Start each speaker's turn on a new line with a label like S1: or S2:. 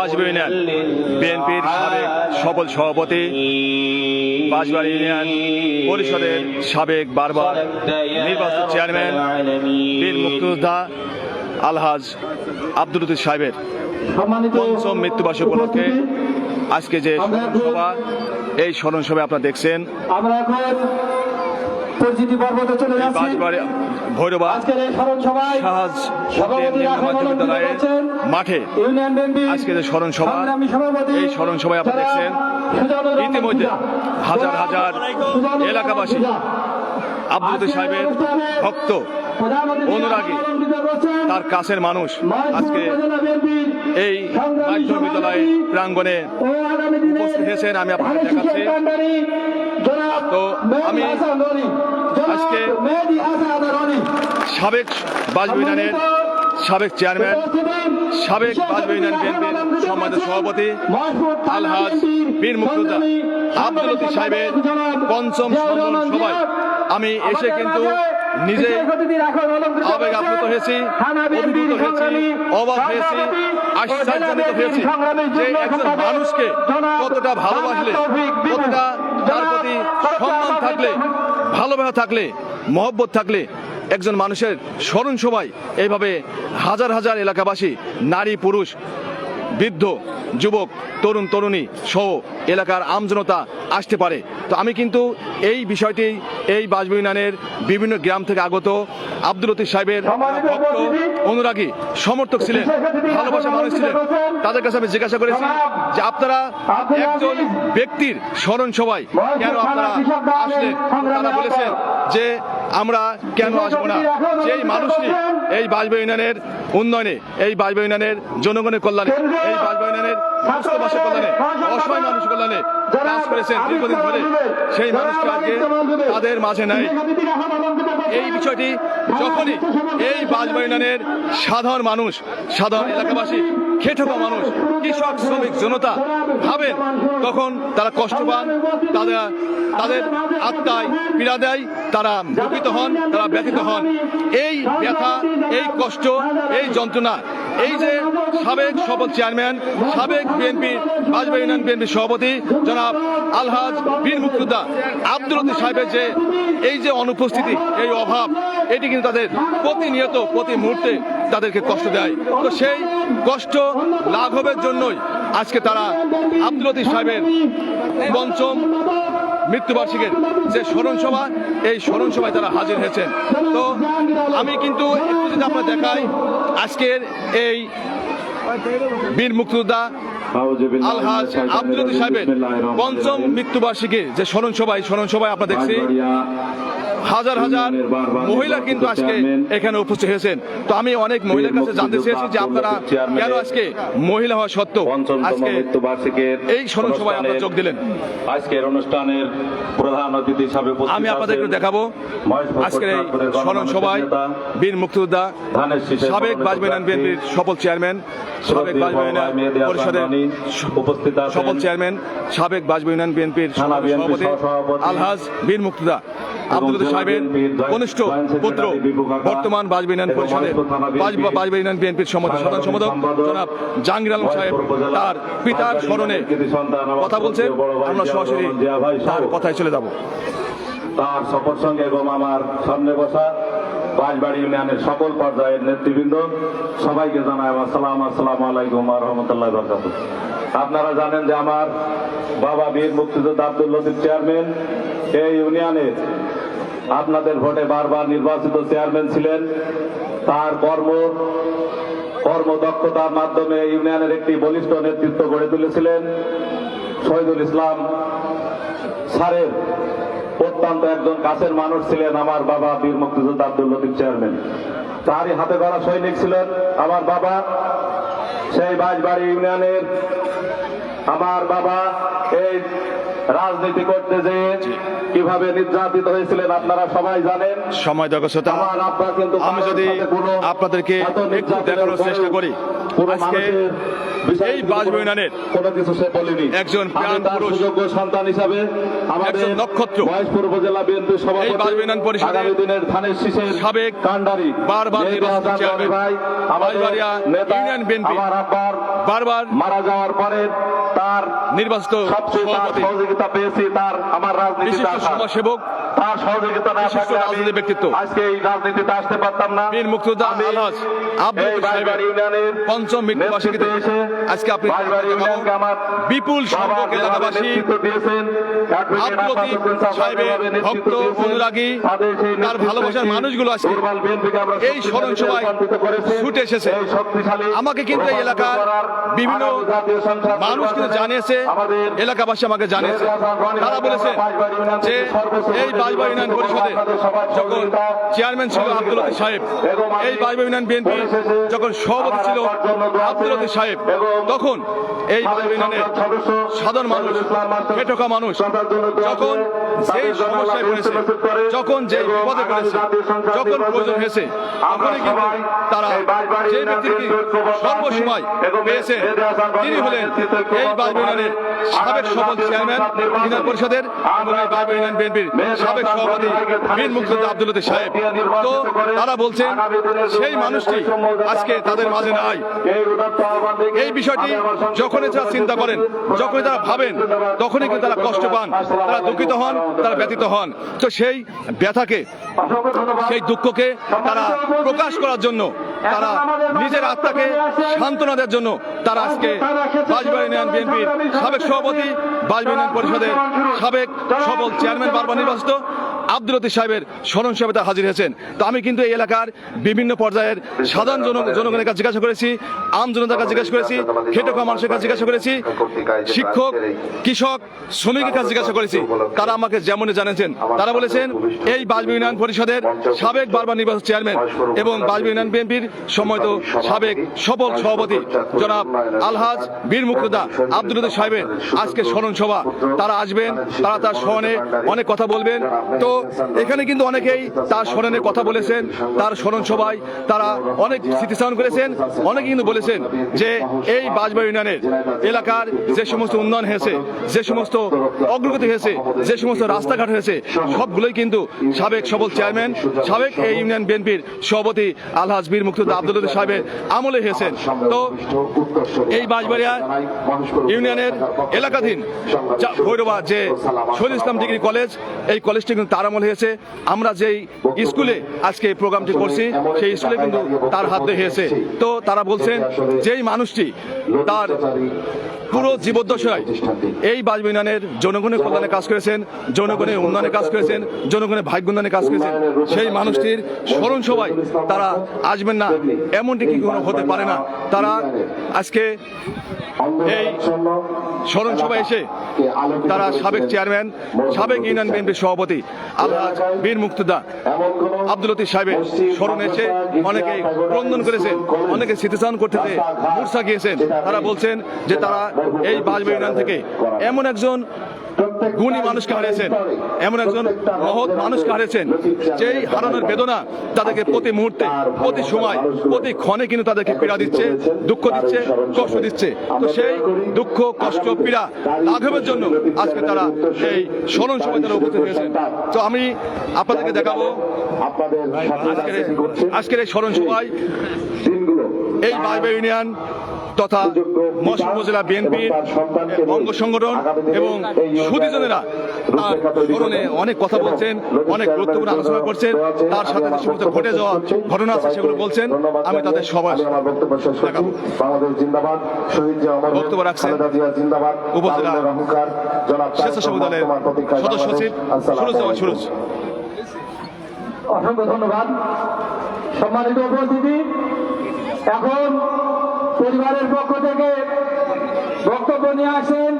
S1: বাজবে ইউনিয়ন বিএনপির সাবেক সফল সভাপতি বাজবার ইউনিয়ন পরিষদের সাবেক বারবার নির্বাচিত চেয়ারম্যান বীর মুক্তিযোদ্ধা আলহাজ আব্দুল লতিফ সাহেবের পঞ্চম মৃত্যুবার্ষিকী উপলক্ষে আজকে যে স্মরণ সভা এই স্মরণ সভায় আপনারা দেখছেন।
S2: আমরা এখন পরিচিতি পর্বতে চলে যাচ্ছি।
S1: ভৈরবা
S2: আজকের এই স্মরণ সভায়
S1: বিদ্যালয়ের মাঠে।
S2: ইউনিয়ন বিএনপি
S1: আজকে যে স্মরণ সভা এই স্মরণ সভায় আপনারা
S2: যারা
S1: দেখছেন ইতিমধ্যে হাজার হাজার এলাকাবাসী আব্দুল সাহেবের ভক্ত অনুরাগী, তার কাছের মানুষ আজকে এই মাধ্যমিক বিদ্যালয় প্রাঙ্গণে উপস্থিত হয়েছেন, আমি
S2: শীষের
S1: দেখাচ্ছি। তো আমি আজকে। সাবেক বাজবে ইউনিয়নের সাবেক চেয়ারম্যান, সাবেক
S2: বিশেষ
S1: বাজবে বিএনপির সম্মানিত সভাপতি আলহাজ বীর মুক্তিযোদ্ধা আব্দুল সাহেবের পঞ্চম
S2: জিয়াউর
S1: সভায় আমি এসে কিন্তু নিজে আবেগ আপ্লুত হয়েছি, অভিভূত হয়েছি, অবাক হয়েছি
S2: জেলা
S1: আশ্চর্যান্বিত হয়েছি যে একজন মানুষকে কতটা ভালোবাসলে, কতটা তার প্রতি সম্মান থাকলে, ভালোবাসা থাকলে, মহব্বত থাকলে একজন মানুষের স্মরণ সবাই এইভাবে হাজার হাজার এলাকাবাসী, নারী, পুরুষ বৃদ্ধ যুবক তরুণ তরুণী সহ এলাকার আমজনতা আসতে পারে। তো আমি কিন্তু এই বিষয়টি এই বাজবি ইউনিয়নের বিভিন্ন গ্রাম থেকে আগত আব্দুল লতিফ সাহেবের ভক্ত অনুরাগী সমর্থক ছিলেন ভালোবাসা মানুষ ছিলেন। তাদের কাছে আমি জিজ্ঞাসা করেছি যে আপনারা একজন ব্যক্তির স্মরণ সভায় কেন আপনারা আসলেন? তারা বলেছেন যে আমরা কেন আসব না? সেই মানুষটি এই বাজবে ইউনিয়নের উন্নয়নে এই বাজবে ইউনিয়নের জনগণের কল্যাণে এই বাজবে ইউনিয়নের সুস্থবাসের কল্যাণে অসহায় মানুষ কল্যাণে কাজ করেছেন দীর্ঘদিন ধরে সেই মানুষকে আজকে তাদের মাঝে নাই। এই বিষয়টি যখনই এই বাজবা ইউনিয়নের সাধারণ মানুষ সাধারণ এলাকাবাসী খেটে মানুষ। কৃষক, শ্রমিক, জনতা ভাবেন তখন তারা কষ্ট পান, তাদের তাদের আত্মায় পীড়া দেয়, তারা দুঃখিত হন, তারা ব্যথিত হন। এই ব্যথা, এই কষ্ট, এই যন্ত্রণা এই যে সাবেক সফল চেয়ারম্যান, সাবেক বিএনপি বাজবা ইউনিয়ন বিএনপির সভাপতি জনাব আলহাজ বীর মুক্তিযোদ্ধা আব্দুল লতিফ সাহেবের যে এই যে অনুপস্থিতি, এই অভাব, এটি কিন্তু তাদের প্রতিনিয়ত, প্রতি মুহূর্তে তাদেরকে কষ্ট দেয়। তো সেই কষ্ট লাঘবের জন্যই আজকে তারা আব্দুল লতিফ সাহেবের পঞ্চম মৃত্যুবার্ষিকীর যে স্মরণ সভা এই স্মরণ সভায় তারা হাজির হয়েছেন। তো আমি কিন্তু একটু যদি আপনার দেখাই আজকের এই বীর মুক্তিযোদ্ধা আলহাজ আব্দুল সাহেবের পঞ্চম মৃত্যুবার্ষিকী যে স্মরণ সভায় স্মরণ সভায় আমরা দেখছি হাজার হাজার মহিলা কিন্তু আজকে এখানে উপস্থিত হয়েছেন। তো আমি অনেক মহিলার কাছে জানতে চেয়েছি যে আপনারা কেন আজকে মহিলা হওয়া সত্ত্বেও আজকে এই স্মরণ সভায় আপনারা যোগ দিলেন।
S3: আজকের অনুষ্ঠানের প্রধান অতিথি হিসাবে
S1: আমি আপনাদের একটু দেখাবো। আজকের এই স্মরণ সভায় বীর মুক্তিযোদ্ধা সাবেক বাজবেন বিএনপির সফল চেয়ারম্যান সাবেক
S3: হাসান
S1: পরিষদের
S3: উপস্থিত।
S1: সফল চেয়ারম্যান সাবেক বাজবেন ইউনিয়ন বিএনপির সভাপতি আলহাজ বীর মুক্তিদা আব্দুল
S3: জেলা
S1: সাহেবের কনিষ্ঠ পুত্র বর্তমান বাজবেন ইউনিয়ন পরিষদের
S3: বিএনপির
S1: ইউনিয়ন বিএনপির সাধারণ সম্পাদক জনাব জাহাঙ্গীর আলম সাহেব তার পিতার স্মরণে কথা বলছে আমরা সরাসরি তার কথায় চলে যাব।
S3: তার সফর সঙ্গে এবং আমার সামনে বসা বাঁশবাড়ি ইউনিয়নের সকল পর্যায়ের নেতৃবৃন্দ সবাইকে জানাই আমার সালাম আসসালামু আলাইকুম রহমতুল্লাহ বরকাত আপনারা জানেন যে আমার বাবা বীর মুক্তিযোদ্ধা আব্দুল লতিফ চেয়ারম্যান। এই ইউনিয়নের আপনাদের ভোটে বারবার নির্বাচিত চেয়ারম্যান ছিলেন। তার কর্ম, কর্মদক্ষতার মাধ্যমে ইউনিয়নের একটি বলিষ্ঠ নেতৃত্ব গড়ে তুলেছিলেন। শহীদুল ইসলাম স্যারের অত্যন্ত একজন কাছের মানুষ ছিলেন আমার বাবা বীর মুক্তিযোদ্ধা আব্দুল লতিফ চেয়ারম্যান। তারই হাতে গড়া সৈনিক ছিলেন আমার বাবা। সেই বাঁশবাড়ি ইউনিয়নের আমার বাবা এই রাজনীতি করতে যে কীভাবে নির্যাতিত হয়েছিলেন আপনারা সবাই জানেন।
S1: সময় দর্শকতা
S3: আমার
S1: আমি যদি আপনাদেরকে একটু দেখানোর চেষ্টা করি আজকে এই ইউনিয়নের একজন প্রাণ
S3: তার
S1: পুরুষ,
S3: সন্তান হিসাবে আমাদের
S1: নক্ষত্র,
S3: মহেশপুর উপজেলা বিএনপি সভাপতি
S1: বাজবে ইউনিয়ন পরিষদের
S3: আগামী দিনের ধানের শীষের
S1: সাবেক
S3: কান্ডারি
S1: বারবার চেয়ারম্যান,
S3: ভাই
S1: ইউনিয়ন বিএনপি।
S3: আমার আব্বার
S1: বারবার
S3: মারা যাওয়ার পরে তার
S1: নির্বাচিত
S3: সবচেয়ে
S1: সভাপতি।
S3: সহযোগিতা পেয়েছি তার আমার আসার
S1: সমাজসেবক
S3: তার সহযোগিতা না থাকলে
S1: রাজনৈতিক ব্যক্তিত্ব।
S3: আজকে এই রাজনীতিতে আসতে পারতাম না।
S1: বীর মুক্তিযোদ্ধা আলহাজ আব্দুল সাহেবের
S3: ইউনিয়নের
S1: পঞ্চম মৃত্যুবার্ষিকীতে আজকে আপনি বিপুল সংখ্যক এলাকাবাসী সাহেবের ভক্ত, অনুরাগী, তার ভালোবাসার মানুষগুলো আজকে এই স্মরণ সভায় ছুটে এসেছে। আমাকে কিন্তু এই এলাকার বিভিন্ন মানুষ কিন্তু জানিয়েছে
S3: আমাদের
S1: এলাকাবাসী আমাকে জানিয়েছে। তারা বলেছে যে এই বাজবাড়ি ইউনিয়ন পরিষদে যখন চেয়ারম্যান ছিল আব্দুল লতিফ সাহেব, এই বাজবাড়ি ইউনিয়ন বিএনপি যখন সভাপতি ছিল আব্দুল লতিফ সাহেব, তখন এই বাজবাড়ি ইউনিয়নের সাধারণ মানুষ পেটকা মানুষ যখন যেই সমস্যায় পড়েছে, যখন যেই বিপদে পড়েছে, যখন প্রয়োজন হয়েছে, তখনই কিন্তু তারা যে ব্যক্তিকে সর্বসময় পেয়েছেন, তিনি হলেন এই বাজবে ইউনিয়নের সাবেক সফল চেয়ারম্যান ইউনিয়ন পরিষদের বিএনপির সাবেক সভাপতি বীর মুক্তিযোদ্ধা আব্দুল সাহেব। তো তারা বলছেন, সেই মানুষটি আজকে তাদের মাঝে নাই। এই বিষয়টি যখনই তারা চিন্তা করেন, যখনই তারা ভাবেন, তখনই কিন্তু তারা কষ্ট পান। তারা দুঃখিত হন, তারা ব্যতীত হন। তো সেই ব্যথাকে, সেই দুঃখকে তারা প্রকাশ করার জন্য তারা নিজের আত্মাকে সান্ত্বনা দেওয়ার জন্য তারা আজকে বাজবাড়ি ইউনিয়ন বিএনপির সাবেক সভাপতি বাজবাড়ি ইউনিয়ন পরিষদের সাবেক সফল চেয়ারম্যান বারবার নির্বাচিত। আব্দুল লতিফ সাহেবের স্মরণ সভায় তারা হাজির হয়েছেন। তো আমি কিন্তু এই এলাকার বিভিন্ন পর্যায়ের সাধারণ জন জনগণের কাছে জিজ্ঞাসা করেছি, আম জনতার কাছে জিজ্ঞাসা করেছি খেটকা মানুষের কাছে জিজ্ঞাসা করেছি, শিক্ষক, কৃষক, শ্রমিকের কাছে জিজ্ঞাসা করেছি, তারা আমাকে যেমন জানিয়েছেন, তারা বলেছেন, এই বাজবি ইউনিয়ন পরিষদের সাবেক বারবার নির্বাচিত চেয়ারম্যান এবং বাজবি ইউনিয়ন বিএনপির সময়ত সাবেক সফল সভাপতি জনাব আলহাজ বীর মুক্তিদা আব্দুল সাহেবের আজকে স্মরণ সভা। তারা আসবেন, তারা তার স্মরণে অনেক কথা বলবেন। তো এখানে কিন্তু অনেকেই তার স্মরণে কথা বলেছেন, তার স্মরণ সভায় তারা অনেক স্মৃতিচারণ করেছেন, অনেকে কিন্তু বলেছেন যে এই বাজবাড়ি ইউনিয়নের এলাকার যে সমস্ত উন্নয়ন হয়েছে, যে সমস্ত অগ্রগতি হয়েছে, যে সমস্ত রাস্তাঘাট হয়েছে, সবগুলোই কিন্তু সাবেক সবল চেয়ারম্যান, সাবেক এই ইউনিয়ন বিএনপির সভাপতি আলহাজ বীর মুক্তিযোদ্ধা আব্দুল সাহেবের আমলে হয়েছেন। তো এই বাঁশবাড়িয়া ইউনিয়নের এলাকাধীন ভৈরবা যে শহীদ ইসলাম ডিগ্রি কলেজ, এই কলেজটি কিন্তু তার আমল হয়েছে। আমরা যেই স্কুলে আজকে এই প্রোগ্রামটি করছি, সেই স্কুলে কিন্তু তার হাত হয়েছে তো তারা বলছেন, যেই মানুষটি তার পুরো জীবদ্দশায় এই বাজবে ইউনিয়নের জনগণের কল্যাণে কাজ করেছেন, জনগণের উন্নয়নে কাজ করেছেন, জনগণের ভাগ্য উন্নয়নে কাজ করেছেন, সেই মানুষটির স্মরণ সভায় তারা আসবেন না। এমনটি কি কোনো হতে পারে না? তারা আজকে এই স্মরণ সভায় এসে তারা সাবেক চেয়ারম্যান সাবেক ইউনিয়ন বিএনপির সভাপতি বীর মুক্তিদা আব্দুল লতিফ সাহেবের স্মরণ এসে অনেকে ক্রন্দন করেছেন, অনেকে স্মৃতিচারণ করতে মূর্ছা গিয়েছেন। তারা বলছেন যে তারা এই বাজবে থেকে এমন একজন গুণী মানুষকে হারিয়েছেন। এমন একজন মহৎ মানুষকে হারিয়েছেন যেই হারানোর বেদনা তাদেরকে প্রতি মুহূর্তে প্রতি সময় প্রতি ক্ষণে কিন্তু তাদেরকে পীড়া দিচ্ছে দুঃখ দিচ্ছে কষ্ট দিচ্ছে। তো সেই দুঃখ কষ্ট পীড়া লাঘবের জন্য আজকে তারা এই স্মরণ সভায় তারা উপস্থিত হয়েছেন। তো আমি আপনাদেরকে দেখাবো আজকের এই- স্মরণ সভায় এই বাইবে ইউনিয়ন তথা মশলা উপজেলা বিএনপির অঙ্গ সংগঠন এবং সুদীজনেরা তার স্মরণে অনেক কথা বলছেন অনেক গুরুত্বপূর্ণ আলোচনা করছেন তার সাথে যে সমস্ত ঘটে যাওয়া ঘটনা আছে সেগুলো বলছেন আমি তাদের সবার
S3: বক্তব্য
S1: রাখছেন
S3: জিন্দাবাদ
S1: উপজেলা স্বেচ্ছাসেবক দলের সদস্য সচিব সুরজ জামান সুরজ।
S2: অসংখ্য ধন্যবাদ। সম্মানিত উপস্থিতি এখন পরিবারের পক্ষ থেকে বক্তব্য নিয়ে আসেন